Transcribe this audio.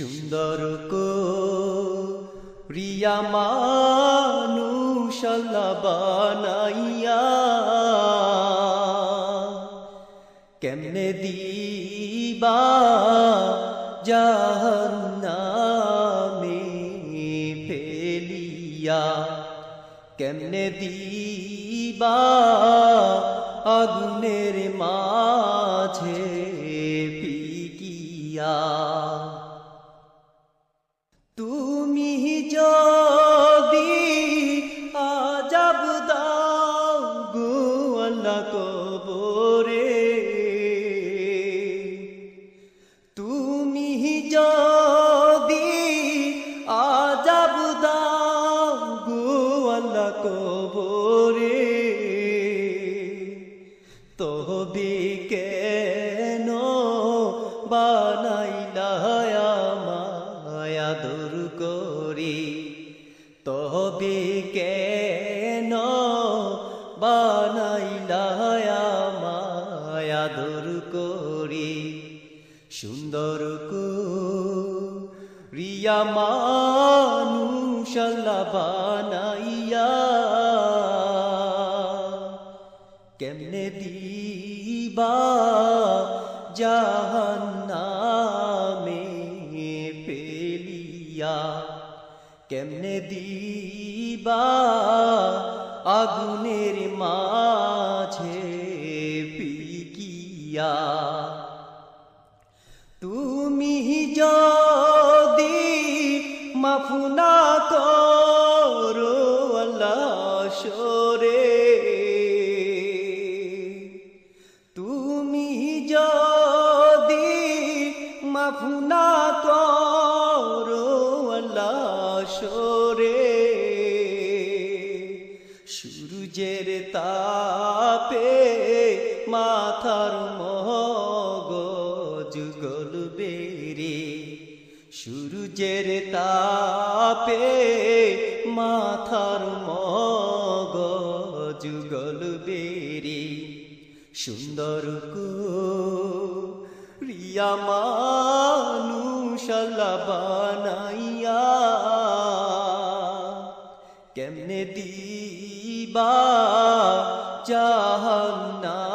সুন্দর কো রিয়া মানুষাল্লা বানাইয়া কেমনে দিবা জাহান্নামে ফেলিয়া কেমনে দিবা আগুনের মাঝে কেন বানাইলা মায়া দূর করি? তবে কেন বানাইলা মায়া দূর করি? সুন্দর কো রিয়া মানুষাল্লা বানাইয়া, কেমনে দিবা জাহান্নামে ফেলিয়া কেমনে দিবা আগুনের মাঝে পিকিয়া তুমি যদি মাফুনা করো আল্লাহ সরে যদি মাফুনা করো সরে। সূর্যের তাপে মাথার মগজ গলবে রে। সূর্যের তাপে মাথার মগজ গলবে রে। সুন্দর কো রিয়া মানুষাল্লা বানাইয়া কেমনে দিবা জাহান্না